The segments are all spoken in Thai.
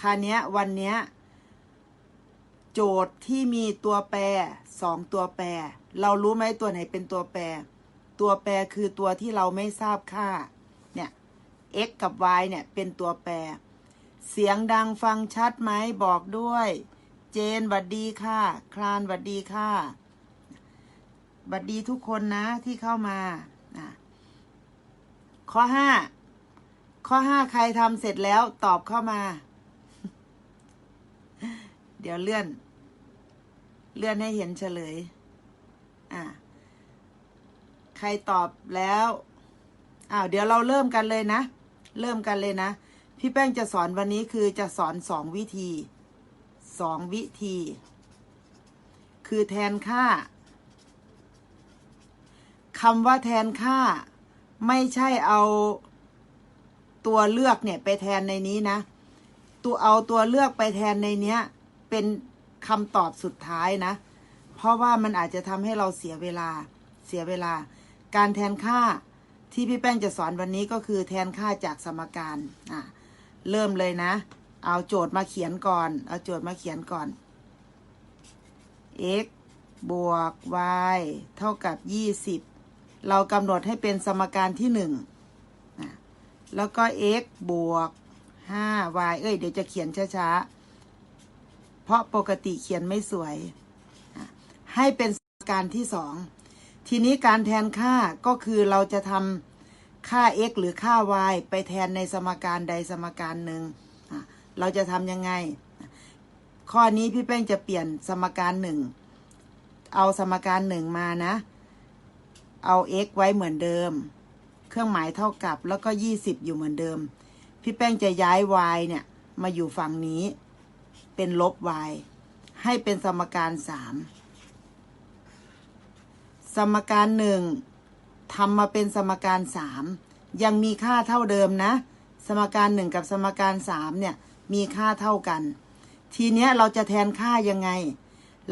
คราวนี้วันเนี้ยโจทย์ที่มีตัวแปรสองตัวแปร เรารู้ไหมตัวไหนเป็นตัวแปร ตัวแปรคือตัวที่เราไม่ทราบค่า เนี่ย x กับ y เนี่ยเป็นตัวแปร เสียงดังฟังชัดไหมบอกด้วย เจนบัดดีค่ะ คลานบัดดีค่ะบัดดีทุกคนนะที่เข้ามาข้อห้าข้อห้าใครทำเสร็จแล้วตอบเข้ามา ดี๋ยวเลื่อน เลื่อนให้เห็นเฉลย อะใครตอบแล้วอ้าวเดี๋ยวเราเริ่มกันเลยนะ เริ่มกันเลยนะ พี่แป้งจะสอนวันนี้คือจะสอนสองวิธีสองวิธี คือแทนค่าคำว่าแทนค่า ไม่ใช่เอาตัวเลือกเนี่ยไปแทนในนี้นะ ตัวเอาตัวเลือกไปแทนในเนี้ย เป็นคำตอบสุดท้ายนะ เพราะว่ามันอาจจะทำให้เราเสียเวลาเสียเวลา การแทนค่าที่พี่แป้งจะสอนวันนี้ก็คือแทนค่าจากสมการอะเริ่มเลยนะ เอาโจทย์มาเขียนก่อน เอาโจทย์มาเขียนก่อน x บวก y เท่ากับ 20 เรากำหนดให้เป็นสมการที่หนึ่งนะแล้วก็ x บวก 5y เอ้ย เดี๋ยวจะเขียนช้าๆ เพราะปกติเขียนไม่สวย ให้เป็นการที่สองทีนี้การแทนค่าก็คือเราจะทำค่า x หรือค่า y ไปแทนในสมการใดสมการหนึ่งเราจะทำยังไง ข้อนี้พี่แป้งจะเปลี่ยนสมการหนึ่งเอาสมการหนึ่งมานะ เอา x ไว้เหมือนเดิม เครื่องหมายเท่ากับแล้วก็ 20 อยู่เหมือนเดิม พี่แป้งจะย้าย y เนี่ย มาอยู่ฝั่งนี้ เป็นลบ y ให้เป็นสมการ3สมการหนึ่งทำมาเป็นสมการ3ยังมีค่าเท่าเดิมนะ สมการหนึ่งกับสมการ3เนี่ยมีค่าเท่ากัน ทีเนี้ยเราจะแทนค่ายังไง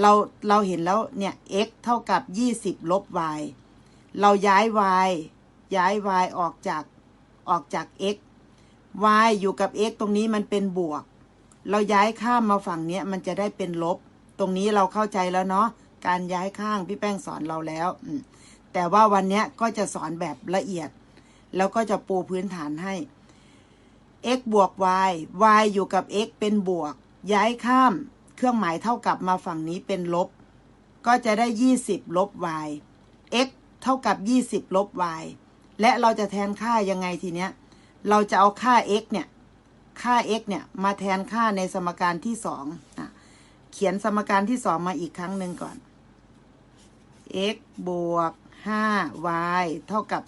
เราเราเห็นแล้วเนี่ย x เท่ากับ 20 ลบ y เราย้าย y ย้าย y ออกจากออกจาก x y อยู่กับ x ตรงนี้มันเป็นบวก เราย้ายข้ามมาฝั่งเนี้ยมันจะได้เป็นลบ ตรงนี้เราเข้าใจแล้วเนาะการย้ายข้างพี่แป้งสอนเราแล้วแต่ว่าวันนี้ก็จะสอนแบบละเอียด แล้วก็จะปูพื้นฐานให้ x บวก y y อยู่กับ x เป็นบวก ย้ายข้ามเครื่องหมายเท่ากับมาฝั่งนี้เป็นลบ ก็จะได้ 20 ลบ y x เท่ากับ 20 ลบ y และเราจะแทนค่ายังไงทีเนี้ย เราจะเอาค่า x เนี่ย ค่า x เนี่ย มาแทนค่าในสมการที่สองอเขียนสมการที่สองมาอีกครั้งหนึ่งก่อน x บวก 5y เท่ากับ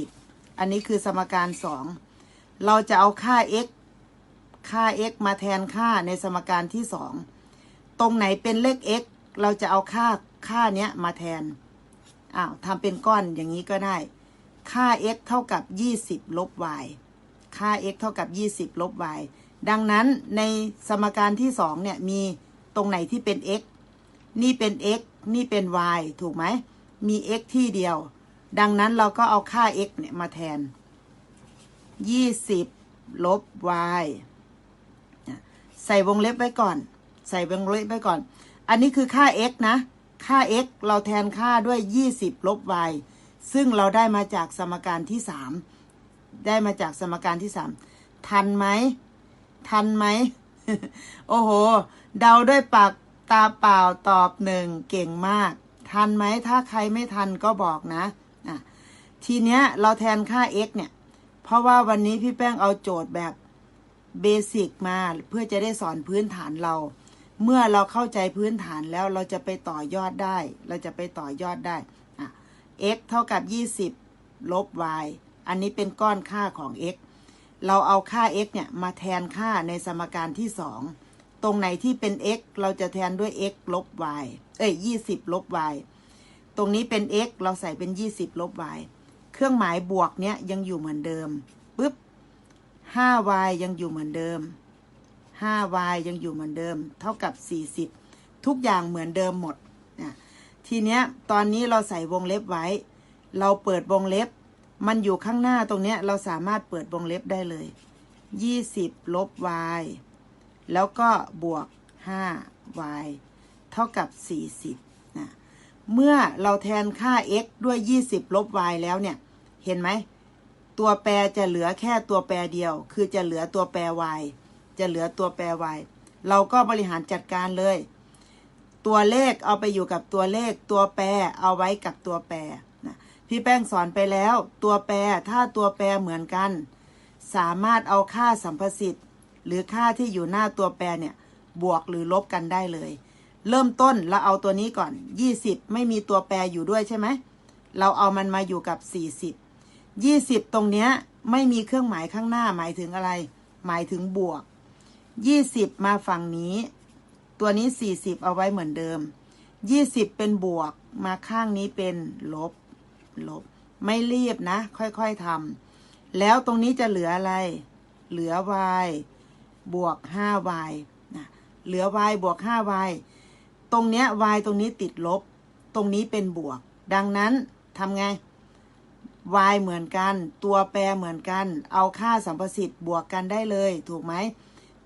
40 อันนี้คือสมการสองเราจะเอาค่า x ค่า x มาแทนค่าในสมการที่สองตรงไหนเป็นเลข x เราจะเอาค่าค่าเนี้ยมาแทน อ้าวทำเป็นก้อนอย่างนี้ก็ได้ ค่า x เท่ากับ 20 ลบ y ค่า x เท่ากับ 20 ลบ y ดังนั้นในสมการที่สองเนี่ยมีตรงไหนที่เป็น x นี่เป็น x นี่เป็น y ถูกไหม มี x ที่เดียว ดังนั้นเราก็เอาค่า x เนี่ยมาแทน 20 ลบ y ใส่วงเล็บไว้ก่อน ใส่วงเล็บไว้ก่อน อันนี้คือค่า x นะ ค่า x เราแทนค่าด้วย 20 ลบ y ซึ่งเราได้มาจากสมการที่ 3 ได้มาจากสมการที่3ทันไหม ทันไหม โอ้โห เดาด้วยปากตาเปล่าตอบหนึ่งเก่งมาก ทันไหม ถ้าใครไม่ทันก็บอกนะอะทีเนี้ยเราแทนค่า x เนี่ย เพราะว่าวันนี้พี่แป้งเอาโจทย์แบบเบสิกมาเพื่อจะได้สอนพื้นฐานเรา เมื่อเราเข้าใจพื้นฐานแล้วเราจะไปต่อยอดได้ เราจะไปต่อยอดได้อะ x เท่ากับ 20 ลบ y อันนี้เป็นก้อนค่าของ x เราเอาค่า x เนี่ยมาแทนค่าในสมการที่ 2 ตรงไหนที่เป็น x เราจะแทนด้วย x ลบ y เอ้ย20 ลบ y ตรงนี้เป็น x เราใส่เป็น 20 ลบ y เครื่องหมายบวกเนี้ยยังอยู่เหมือนเดิมปุ๊บ 5y ยังอยู่เหมือนเดิม 5y ยังอยู่เหมือนเดิม เท่ากับ 40 ทุกอย่างเหมือนเดิมหมดนะทีเนี้ยตอนนี้เราใส่วงเล็บไว้ เราเปิดวงเล็บ มันอยู่ข้างหน้าตรงเนี้ย เราสามารถเปิดวงเล็บได้เลย 20 ลบ y แล้วก็บวก 5y เท่ากับ 40นะเมื่อเราแทนค่า x ด้วย 20 ลบ y แล้วเนี่ย เห็นไหม ตัวแปรจะเหลือแค่ตัวแปรเดียว คือจะเหลือตัวแปร y จะเหลือตัวแปร y เราก็บริหารจัดการเลย ตัวเลขเอาไปอยู่กับตัวเลข ตัวแปรเอาไว้กับตัวแปร พี่แป้งสอนไปแล้ว ตัวแปรถ้าตัวแปรเหมือนกัน สามารถเอาค่าสัมประสิทธิ์ หรือค่าที่อยู่หน้าตัวแปรเนี่ย บวกหรือลบกันได้เลย เริ่มต้นเราเอาตัวนี้ก่อน 20 ไม่มีตัวแปรอยู่ด้วยใช่ไหมเราเอามันมาอยู่กับ 40 20 ตรงเนี้ยไม่มีเครื่องหมายข้างหน้าหมายถึงอะไร หมายถึงบวก 20 มาฝั่งนี้ ตัวนี้ 40 เอาไว้เหมือนเดิม 20 เป็นบวกมาข้างนี้เป็นลบ ลบ ไม่รีบนะ ค่อยๆทำแล้วตรงนี้จะเหลืออะไร เหลือ y บวก 5y นะเหลือ y บวก 5y ตรงเนี้ย y ตรงนี้ติดลบ ตรงนี้เป็นบวก ดังนั้นทำไง y เหมือนกัน ตัวแปรเหมือนกัน เอาค่าสัมประสิทธิ์บวกกันได้เลย ถูกไหม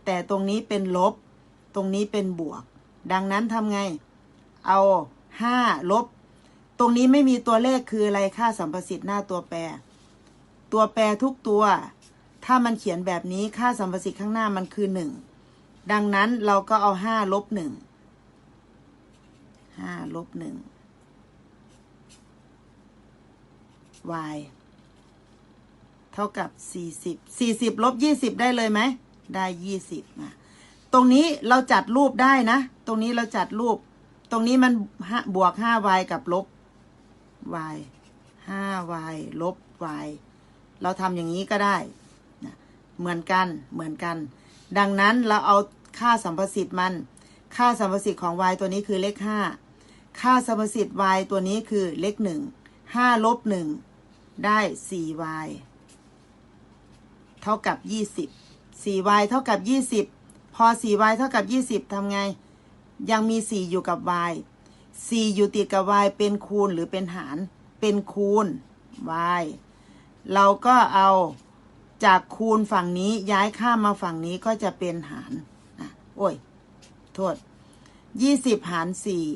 แต่ตรงนี้เป็นลบ ตรงนี้เป็นบวก ดังนั้นทำไง เอาห้าลบ ตรงนี้ไม่มีตัวเลขคืออะไรค่าสัมประสิทธิ์หน้าตัวแปร ตัวแปรทุกตัว ถ้ามันเขียนแบบนี้ค่าสัมประสิทธิ์ข้างหน้ามันคือหนึ่งดังนั้นเราก็เอาห้าลบหนึ่งห้าลบหนึ่ง y เท่ากับ40 40ลบ20ได้เลยไหม ได้20มาตรงนี้เราจัดรูปได้นะ ตรงนี้เราจัดรูป ตรงนี้มันห้าบวก 5y กับลบ y 5y ลบ y เราทำอย่างนี้ก็ได้นะเหมือนกันเหมือนกัน ดังนั้นเราเอาค่าสัมประสิทธิ์มัน ค่าสัมประสิทธิ์ของ y ตัวนี้คือเลข 5 ค่าสัมประสิทธิ์ y ตัวนี้คือเลข 1 5 ลบ 1 ได้ 4y เท่ากับ 20 4y เท่ากับ 20 พอ 4y เท่ากับ 20ทำไง ยังมี 4 อยู่กับ y 4อยู่ติดกับ y เป็นคูณหรือเป็นหาร เป็นคูณ y เราก็เอาจากคูณฝั่งนี้ย้ายข้ามมาฝั่งนี้ก็จะเป็นหารอะโอ้ย โทษ 20 หาร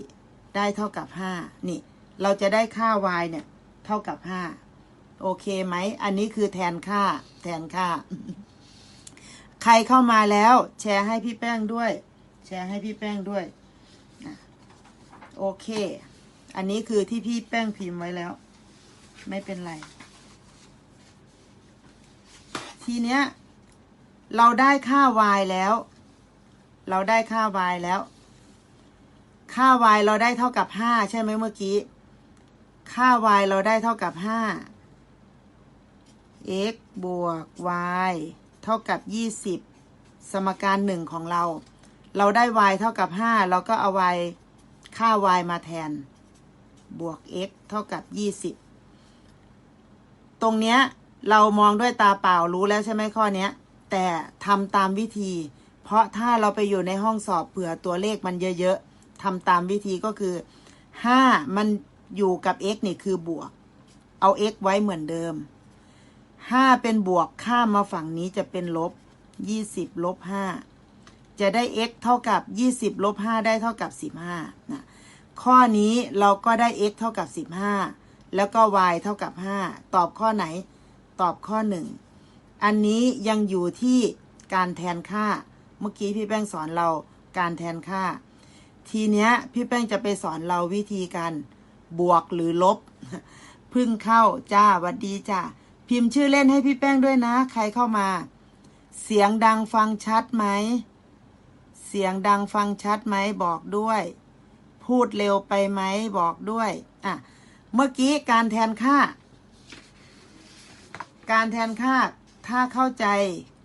4 ได้เท่ากับ 5 นี่ เราจะได้ค่า y เนี่ย เท่ากับ 5 โอเคไหม อันนี้คือแทนค่า แทนค่า ใครเข้ามาแล้ว แชร์ให้พี่แป้งด้วย แชร์ให้พี่แป้งด้วย โอเค อันนี้คือที่พี่แป้งพิมพ์ไว้แล้ว ไม่เป็นไร ทีเนี้ย เราได้ค่า y แล้ว เราได้ค่า y แล้ว ค่า y เราได้เท่ากับ5ใช่ไหมเมื่อกี้ ค่า y เราได้เท่ากับ5 x บวก y เท่ากับ 20 สมการหนึ่งของเรา เราได้ y เท่ากับ 5 เราก็เอา y ค่า y มาแทน บวก x เท่ากับ 20 ตรงเนี้ยเรามองด้วยตาเปล่ารู้แล้วใช่ไหมข้อเนี้ย แต่ทำตามวิธี เพราะถ้าเราไปอยู่ในห้องสอบเผื่อตัวเลขมันเยอะๆทำตามวิธีก็คือ 5 มันอยู่กับ x นี่คือบวก เอา x ไว้เหมือนเดิม 5 เป็นบวกข้ามมาฝั่งนี้จะเป็นลบ 20 ลบ 5 จะได้ x เท่ากับ 20 ลบ 5 ได้เท่ากับ 15นะ ข้อนี้เราก็ได้ x เท่ากับ 15 แล้วก็ y เท่ากับ 5 ตอบข้อไหน ตอบข้อ 1 อันนี้ยังอยู่ที่การแทนค่า เมื่อกี้พี่แป้งสอนเราการแทนค่า ทีเนี้ยพี่แป้งจะไปสอนเราวิธีการบวกหรือลบ พึ่งเข้าจ้าหวัดดีจ้าพิมพ์ชื่อเล่นให้พี่แป้งด้วยนะ ใครเข้ามา เสียงดังฟังชัดไหม เสียงดังฟังชัดไหมบอกด้วย พูดเร็วไปไหมบอกด้วย อะ เมื่อกี้การแทนค่า การแทนค่า ถ้าเข้าใจ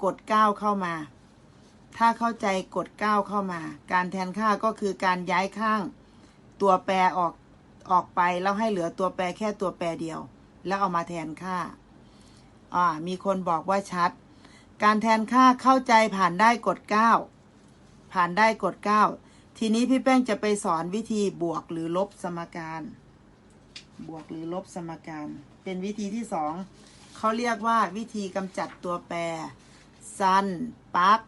กดเก้าเข้ามา ถ้าเข้าใจกดเก้าเข้ามา การแทนค่าก็คือการย้ายข้าง ตัวแปรออกออกไปแล้วให้เหลือตัวแปรแค่ตัวแปรเดียว แล้วเอามาแทนค่า อ่า มีคนบอกว่าชัด การแทนค่าเข้าใจผ่านได้กดเก้าผ่านได้กดเก้า ทีนี้พี่แป้งจะไปสอนวิธีบวกหรือลบสมการ บวกหรือลบสมการ เป็นวิธีที่สองเขาเรียกว่าวิธีกำจัดตัวแปรซันปัก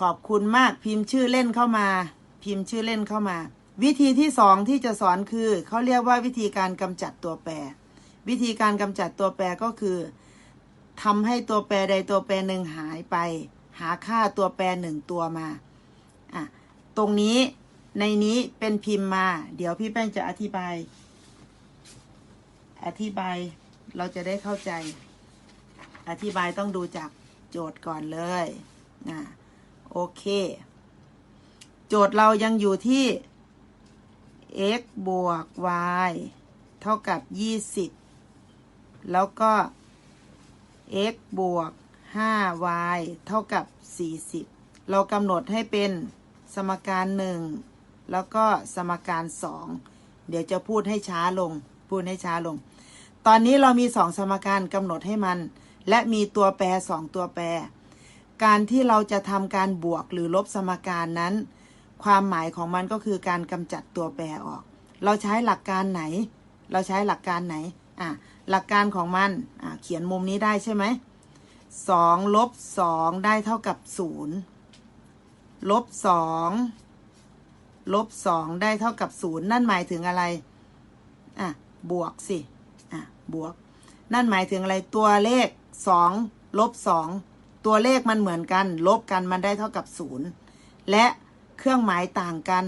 ขอบคุณมากพิมพ์ชื่อเล่นเข้ามา พิมพ์ชื่อเล่นเข้ามา วิธีที่สองที่จะสอนคือเขาเรียกว่าวิธีการกำจัดตัวแปร วิธีการกำจัดตัวแปรก็คือทำให้ตัวแปรใดตัวแปรหนึ่งหายไป หาค่าตัวแปรหนึ่งตัวมาอะตรงนี้ในนี้เป็นพิมพ์มา เดี๋ยวพี่แป้งจะอธิบาย อธิบายเราจะได้เข้าใจ อธิบายต้องดูจากโจทย์ก่อนเลยนะโอเค โจทย์เรายังอยู่ที่ x บวก y เท่ากับ 20 แล้วก็ x บวก 5y เท่ากับ 40 เรากำหนดให้เป็นสมการ 1 แล้วก็สมการ 2 เดี๋ยวจะพูดให้ช้าลง พูดให้ช้าลง ตอนนี้เรามีสองสมการกำหนดให้มัน และมีตัวแปรสองตัวแปร การที่เราจะทำการบวกหรือลบสมการนั้น ความหมายของมันก็คือการกำจัดตัวแปรออก เราใช้หลักการไหน เราใช้หลักการไหนอะหลักการของมันอะเขียนมุมนี้ได้ใช่ไหม สองลบสองได้เท่ากับศูนย์ลบสองลบสองได้เท่ากับศูนย์นั่นหมายถึงอะไร อะ บวกสิ อะ บวก นั่นหมายถึงอะไร ตัวเลขสองลบสองตัวเลขมันเหมือนกัน ลบกันมันได้เท่ากับศูนย์และเครื่องหมายต่างกัน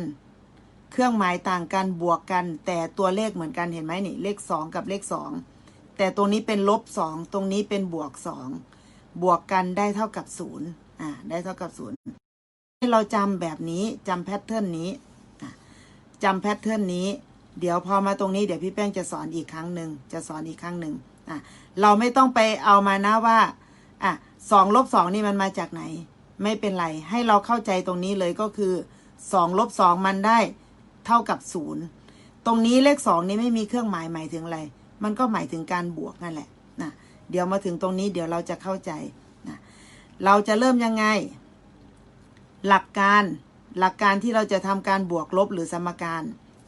เครื่องหมายต่างกันบวกกัน แต่ตัวเลขเหมือนกันเห็นไหมนี่ เลขสองกับเลขสองแต่ตรงนี้เป็นลบสองตรงนี้เป็นบวกสอง บวกกันได้เท่ากับศูนย์อ่าได้เท่ากับศูนย์ให้เราจำแบบนี้จำแพทเทิร์นนี้จำแพทเทิร์นนี้ เดี๋ยวพอมาตรงนี้เดี๋ยวพี่แป้งจะสอนอีกครั้งหนึ่งจะสอนอีกครั้งหนึ่งอะเราไม่ต้องไปเอามานะว่าอะสองลบสองนี่มันมาจากไหน ไม่เป็นไร ให้เราเข้าใจตรงนี้เลยก็คือสองลบสองมันได้เท่ากับศูนย์ตรงนี้เลขสองนี้ไม่มีเครื่องหมายหมายถึงอะไร มันก็หมายถึงการบวกนั่นแหละนะ เดี๋ยวมาถึงตรงนี้เดี๋ยวเราจะเข้าใจนะเราจะเริ่มยังไง หลักการหลักการที่เราจะทำการบวกลบหรือสมการ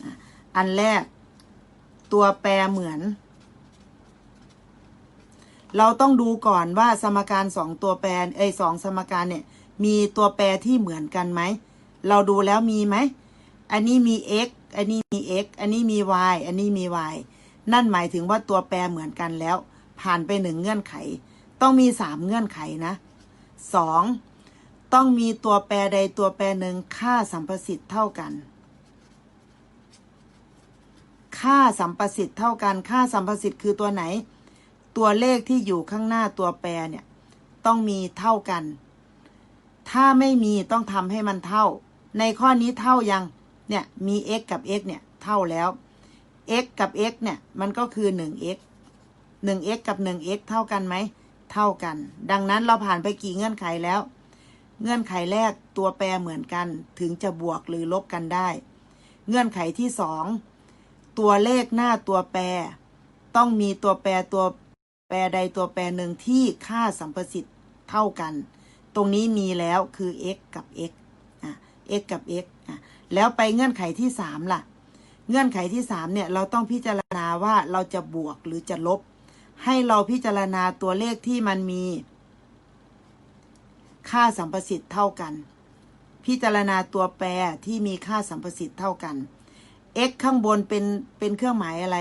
อะอันแรก ตัวแปรเหมือน เราต้องดูก่อนว่าสมการสองตัวแปรเอ้ยสองสมการเนี่ย มีตัวแปรที่เหมือนกันไหม เราดูแล้วมีไหม อันนี้มี x อันนี้มี x อันนี้มี y อันนี้มี y นั่นหมายถึงว่าตัวแปรเหมือนกันแล้ว ผ่านไปหนึ่งเงื่อนไข ต้องมีสามเงื่อนไขนะสองต้องมีตัวแปรใดตัวแปรหนึ่งค่าสัมประสิทธิ์เท่ากัน ค่าสัมประสิทธิ์เท่ากัน ค่าสัมประสิทธิ์คือตัวไหน ตัวเลขที่อยู่ข้างหน้าตัวแปรเนี่ย ต้องมีเท่ากัน ถ้าไม่มีต้องทำให้มันเท่า ในข้อนี้เท่ายัง เนี่ยมี x กับ x เนี่ยเท่าแล้ว x กับ x เนี่ยมันก็คือ 1x 1x กับ 1x เท่ากันไหม เท่ากัน ดังนั้นเราผ่านไปกี่เงื่อนไขแล้ว เงื่อนไขแรกตัวแปรเหมือนกัน ถึงจะบวกหรือลบกันได้ เงื่อนไขที่สองตัวเลขหน้าตัวแปร ต้องมีตัวแปรตัวแปรใดตัวแปรหนึ่งที่ค่าสัมประสิทธิ์เท่ากัน ตรงนี้มีแล้วคือ x กับ x อะ x กับ x อะแล้วไปเงื่อนไขที่สามล่ะ เงื่อนไขที่สามเนี่ย เราต้องพิจารณาว่าเราจะบวกหรือจะลบ ให้เราพิจารณาตัวเลขที่มันมี ค่าสัมประสิทธิ์เท่ากัน พิจารณาตัวแปรที่มีค่าสัมประสิทธิ์เท่ากัน x ข้างบนเป็นเป็นเครื่องหมายอะไร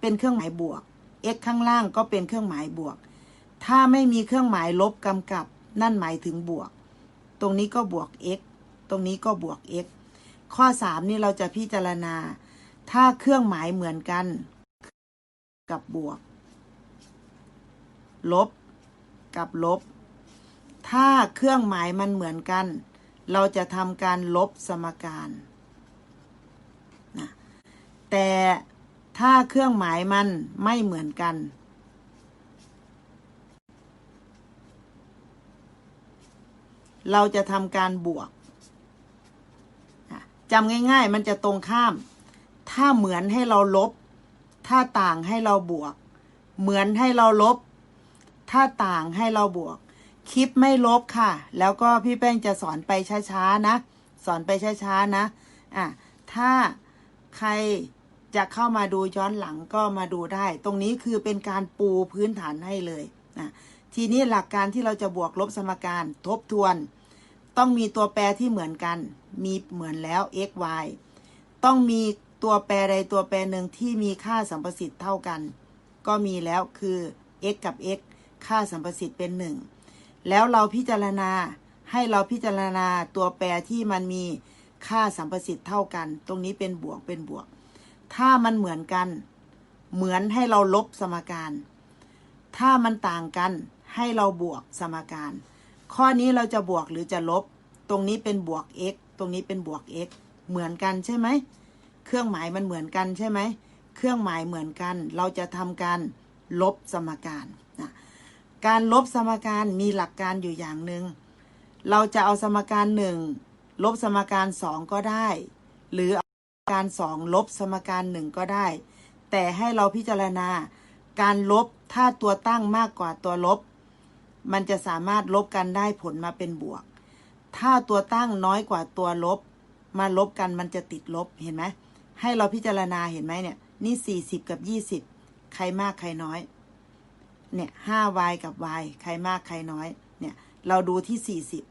เป็นเครื่องหมายบวก x ข้างล่างก็เป็นเครื่องหมายบวก ถ้าไม่มีเครื่องหมายลบกำกับ นั่นหมายถึงบวก ตรงนี้ก็บวก x ตรงนี้ก็บวก x ข้อสามนี่เราจะพิจารณา ถ้าเครื่องหมายเหมือนกัน กับบวก ลบ กับลบ ถ้าเครื่องหมายมันเหมือนกัน เราจะทำการลบสมการนะแต่ถ้าเครื่องหมายมันไม่เหมือนกัน เราจะทำการบวกจำง่าย ๆ มันจะตรงข้าม ถ้าเหมือนให้เราลบ ถ้าต่างให้เราบวก เหมือนให้เราลบ ถ้าต่างให้เราบวก คลิปไม่ลบค่ะ แล้วก็พี่แป้งจะสอนไปช้าๆนะ สอนไปช้าๆนะอะถ้าใครจะเข้ามาดูย้อนหลังก็มาดูได้ ตรงนี้คือเป็นการปูพื้นฐานให้เลยนะทีนี้หลักการที่เราจะบวกลบสมการทบทวน ต้องมีตัวแปรที่เหมือนกัน มีเหมือนแล้ว x y ต้องมีตัวแปรใดตัวแปรหนึ่งที่มีค่าสัมประสิทธิ์เท่ากัน ก็มีแล้วคือ x กับ x ค่าสัมประสิทธิ์เป็นหนึ่งแล้วเราพิจารณาให้เราพิจารณาตัวแปรที่มันมีค่าสัมประสิทธิ์เท่ากัน ตรงนี้เป็นบวกเป็นบวก ถ้ามันเหมือนกัน เหมือนให้เราลบสมการ ถ้ามันต่างกันให้เราบวกสมการ ข้อนี้เราจะบวกหรือจะลบ ตรงนี้เป็นบวก x ตรงนี้เป็นบวก x เหมือนกันใช่ไหม เครื่องหมายมันเหมือนกันใช่ไหม เครื่องหมายเหมือนกัน เราจะทำการลบสมการ การลบสมการมีหลักการอยู่อย่างหนึ่งเราจะเอาสมการหนึ่งลบสมการสองก็ได้ หรือเอาสมการสองลบสมการหนึ่งก็ได้ แต่ให้เราพิจารณาการลบถ้าตัวตั้งมากกว่าตัวลบ มันจะสามารถลบกันได้ผลมาเป็นบวก ถ้าตัวตั้งน้อยกว่าตัวลบ มาลบกันมันจะติดลบเห็นไหมให้เราพิจารณาเห็นไหมเนี่ยนี่สี่สิบกับยี่สิบใครมากใครน้อย เนี่ยห้าวายกับวายใครมากใครน้อย เนี่ย เราดูที่สี่สิบ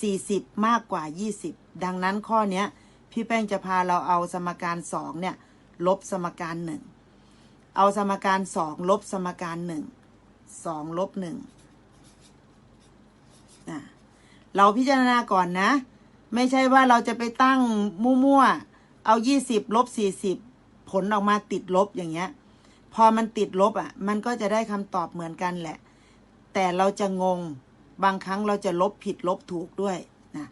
สี่สิบมากกว่ายี่สิบดังนั้นข้อเนี้ย พี่แป้งจะพาเราเอาสมการสองเนี่ย ลบสมการหนึ่งเอาสมการสองลบสมการหนึ่งสองลบหนึ่งอะเราพิจารณาก่อนนะ ไม่ใช่ว่าเราจะไปตั้งมั่วๆเอายี่สิบลบสี่สิบผลออกมาติดลบอย่างเงี้ย พอมันติดลบอะ มันก็จะได้คำตอบเหมือนกันแหละ แต่เราจะงง บางครั้งเราจะลบผิดลบถูกด้วยนะ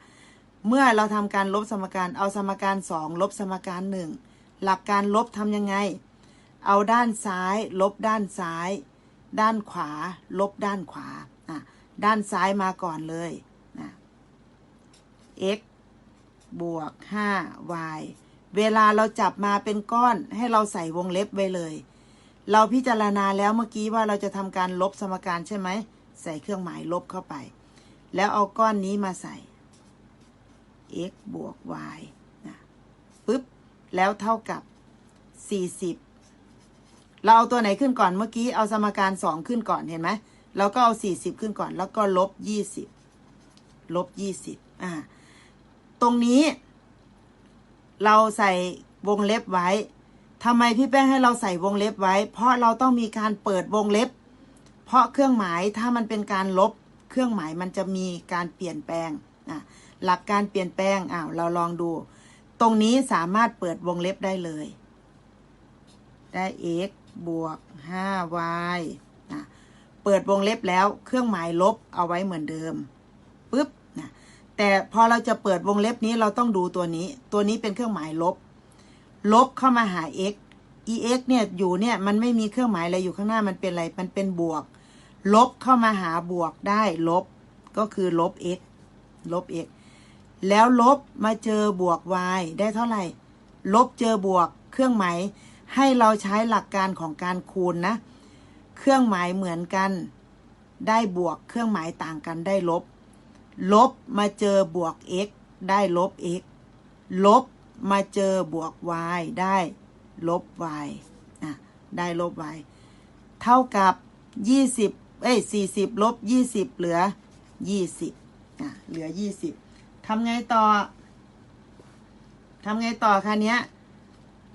เมื่อเราทำการลบสมการ เอาสมการสองลบสมการหนึ่งหลักการลบทำยังไง เอาด้านซ้าย ลบด้านซ้าย ด้านขวา ลบด้านขวาอะด้านซ้ายมาก่อนเลยนะ x บวก 5y เวลาเราจับมาเป็นก้อนให้เราใส่วงเล็บไว้เลย เราพิจารณาแล้วเมื่อกี้ว่าเราจะทำการลบสมการใช่ไหม ใส่เครื่องหมายลบเข้าไป แล้วเอาก้อนนี้มาใส่ x บวก y นะปึ๊บ แล้วเท่ากับ 40 เราเอาตัวไหนขึ้นก่อนเมื่อกี้เอาสมการสองขึ้นก่อนเห็นไหมเราก็เอา 40 ขึ้นก่อน แล้วก็ลบ 20 ลบ 20 อ่า ตรงนี้ เราใส่วงเล็บไว้ ทำไมพี่แป้งให้เราใส่วงเล็บไว้ เพราะเราต้องมีการเปิดวงเล็บ เพราะเครื่องหมายถ้ามันเป็นการลบ เครื่องหมายมันจะมีการเปลี่ยนแปลงอะหลักการเปลี่ยนแปลงอ้าวเราลองดู ตรงนี้สามารถเปิดวงเล็บได้เลย ได้ x บวก 5y นะเปิดวงเล็บแล้วเครื่องหมายลบเอาไว้เหมือนเดิมปุ๊บนะแต่พอเราจะเปิดวงเล็บนี้เราต้องดูตัวนี้ ตัวนี้เป็นเครื่องหมายลบ ลบเข้ามาหา x ex เนี่ยอยู่เนี่ยมันไม่มีเครื่องหมายอะไรอยู่ข้างหน้ามันเป็นอะไร มันเป็นบวก ลบเข้ามาหาบวกได้ลบก็คือลบ x ลบ x แล้วลบมาเจอบวก y ได้เท่าไหร่ ลบเจอบวกเครื่องหมายให้เราใช้หลักการของการคูณนะ เครื่องหมายเหมือนกัน ได้บวกเครื่องหมายต่างกันได้ลบ ลบมาเจอบวก x ได้ลบ x ลบ มาเจอบวก y ได้ลบ y อะได้ลบ y เท่ากับ 20 เอ้ย 40 ลบ 20 เหลือ 20อะเหลือ 20 ทำไงต่อ ทำไงต่อคะเนี้ย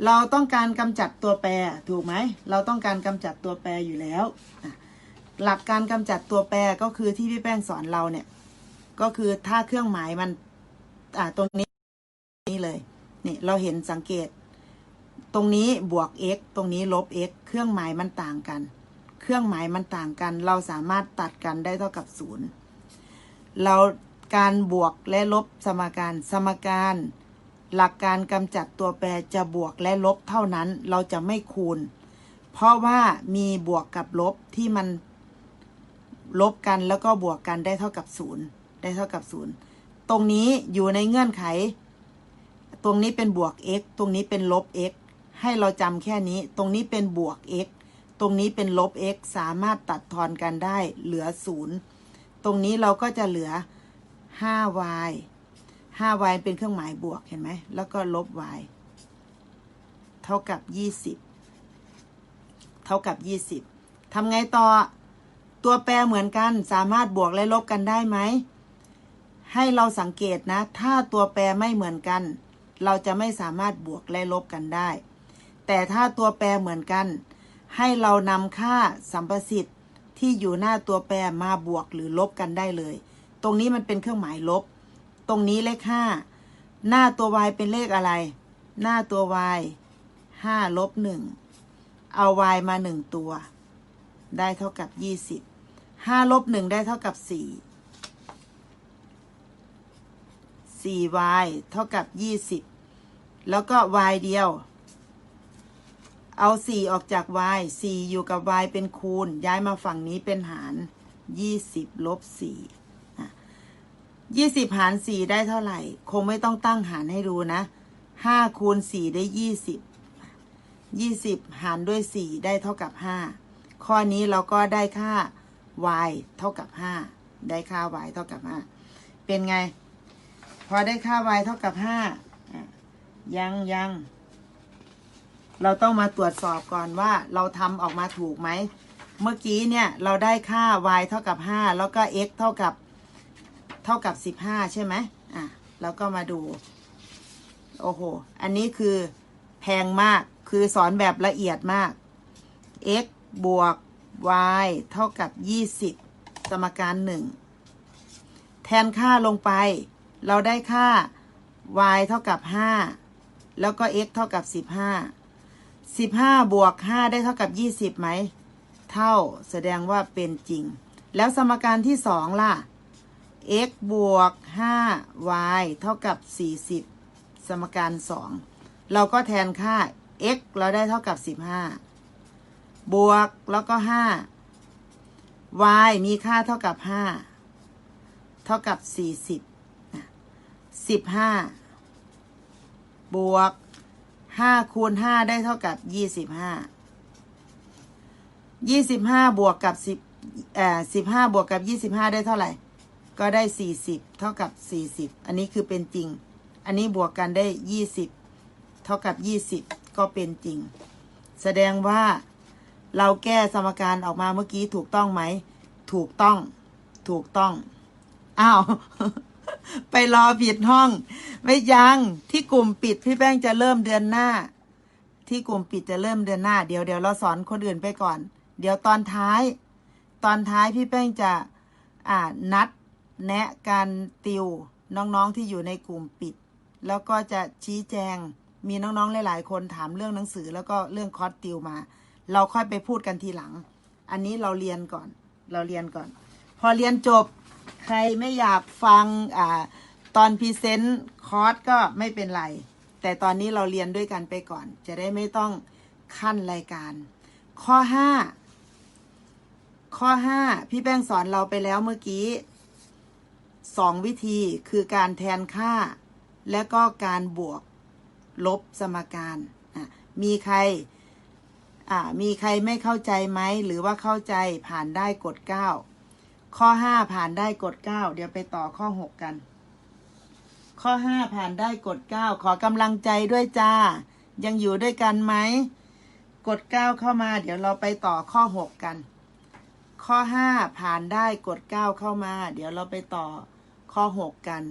เราต้องการกำจัดตัวแปร ถูกไหม เราต้องการกำจัดตัวแปรอยู่แล้ว หลักการกำจัดตัวแปรก็คือที่พี่แป้งสอนเราเนี่ย ก็คือถ้าเครื่องหมายมัน อ่าตรงนี้นี่เลย นี่เราเห็นสังเกต ตรงนี้บวก x ตรงนี้ลบ x เครื่องหมายมันต่างกัน เครื่องหมายมันต่างกัน เราสามารถตัดกันได้เท่ากับศูนย์เราการบวกและลบสมการสมการ หลักการกำจัดตัวแปรจะบวกและลบเท่านั้นเราจะไม่คูณ เพราะว่ามีบวกกับลบที่มันลบกันแล้วก็บวกกันได้เท่ากับศูนย์ได้เท่ากับศูนย์ตรงนี้อยู่ในเงื่อนไข ตรงนี้เป็นบวก x ตรงนี้เป็นลบ x ให้เราจำแค่นี้ ตรงนี้เป็นบวก x ตรงนี้เป็นลบ x สามารถตัดทอนกันได้เหลือศูนย์ตรงนี้เราก็จะเหลือ 5y 5y เป็นเครื่องหมายบวกเห็นไหม แล้วก็ลบ y เท่ากับ 20 เท่ากับ 20 ทำไงต่อ ตัวแปรเหมือนกัน สามารถบวกและลบกันได้ไหม ให้เราสังเกตนะ ถ้าตัวแปรไม่เหมือนกัน เราจะไม่สามารถบวกและลบกันได้ แต่ถ้าตัวแปรเหมือนกัน ให้เรานำค่าสัมประสิทธิ์ที่อยู่หน้าตัวแปรมาบวกหรือลบกันได้เลย ตรงนี้มันเป็นเครื่องหมายลบ ตรงนี้เลขห้าหน้าตัว y เป็นเลขอะไร หน้าตัว y ห้าลบหนึ่งเอา y มาหนึ่งตัว ได้เท่ากับยี่สิบห้าลบหนึ่งได้เท่ากับสี่ สี่ y เท่ากับยี่สิบแล้วก็ y เดียว เอาสี่ออกจาก y สี่อยู่กับ y เป็นคูณ ย้ายมาฝั่งนี้เป็นหารยี่สิบลบสี่ยี่สิบหารสี่ได้เท่าไหร่ คงไม่ต้องตั้งหารให้ดูนะห้าคูณสี่ได้ยี่สิบยี่สิบหารด้วยสี่ได้เท่ากับห้าข้อนี้เราก็ได้ค่า y เท่ากับห้าได้ค่า y เท่ากับห้าเป็นไง พอได้ค่า y เท่ากับห้ายังยังเราต้องมาตรวจสอบก่อนว่าเราทำออกมาถูกไหม เมื่อกี้เนี่ยเราได้ค่า y เท่ากับ 5 แล้วก็ x เท่ากับเท่ากับ 15 ใช่ไหมอะแล้วก็มาดู โอ้โห อันนี้คือแพงมาก คือสอนแบบละเอียดมาก x บวก y เท่ากับ 20 สมการ 1 แทนค่าลงไป เราได้ค่า y เท่ากับ 5 แล้วก็ x เท่ากับ 15 15 บวก 5 ได้เท่ากับ 20ไหม เท่าแสดงว่าเป็นจริง แล้วสมการที่ 2 ล่ะ x บวก 5y เท่ากับ 40 สมการ 2 เราก็แทนค่า x เราได้เท่ากับ 15 บวกแล้วก็ 5 y มีค่าเท่ากับ 5 เท่ากับ 40 15บวกห้าคูณห้าได้เท่ากับยี่สิบห้ายี่สิบห้าบวกกับสิบเอ่อสิบห้าบวกกับยี่สิบห้าได้เท่าไหร่ ก็ได้สี่สิบเท่ากับสี่สิบอันนี้คือเป็นจริง อันนี้บวกกันได้ยี่สิบเท่ากับยี่สิบก็เป็นจริง แสดงว่าเราแก้สมการออกมาเมื่อกี้ถูกต้องไหม ถูกต้อง ถูกต้อง อ้าว ไปรอผิดห้อง ไม่ยังที่กลุ่มปิดพี่แป้งจะเริ่มเดือนหน้า ที่กลุ่มปิดจะเริ่มเดือนหน้า เดี๋ยวเดี๋ยวเราสอนคนอื่นไปก่อน เดี๋ยวตอนท้าย ตอนท้ายพี่แป้งจะอ่านัดแนะการติวน้องๆที่อยู่ในกลุ่มปิด แล้วก็จะชี้แจงมีน้องๆหลาย ๆ คนถามเรื่องหนังสือแล้วก็เรื่องคอร์สติวมา เราค่อยไปพูดกันทีหลัง อันนี้เราเรียนก่อน เราเรียนก่อน พอเรียนจบ ใครไม่อยากฟังอ่าตอนพรีเซนต์คอร์สก็ไม่เป็นไร แต่ตอนนี้เราเรียนด้วยกันไปก่อน จะได้ไม่ต้องขั้นรายการ ข้อ 5 ข้อ 5 พี่แป้งสอนเราไปแล้วเมื่อกี้สองวิธีคือการแทนค่า และก็การบวกลบสมการมีใครมีใครไม่เข้าใจไหม หรือว่าเข้าใจผ่านได้กด 9 ข้อห้าผ่านได้กดเก้าเดี๋ยวไปต่อข้อหกกัน ข้อห้าผ่านได้กดเก้าขอกำลังใจด้วยจ้า ยังอยู่ด้วยกันไหมกดเก้าเข้ามา เดี๋ยวเราไปต่อข้อหกกัน ข้อห้าผ่านได้กดเก้าเข้ามา เดี๋ยวเราไปต่อข้อหกกัน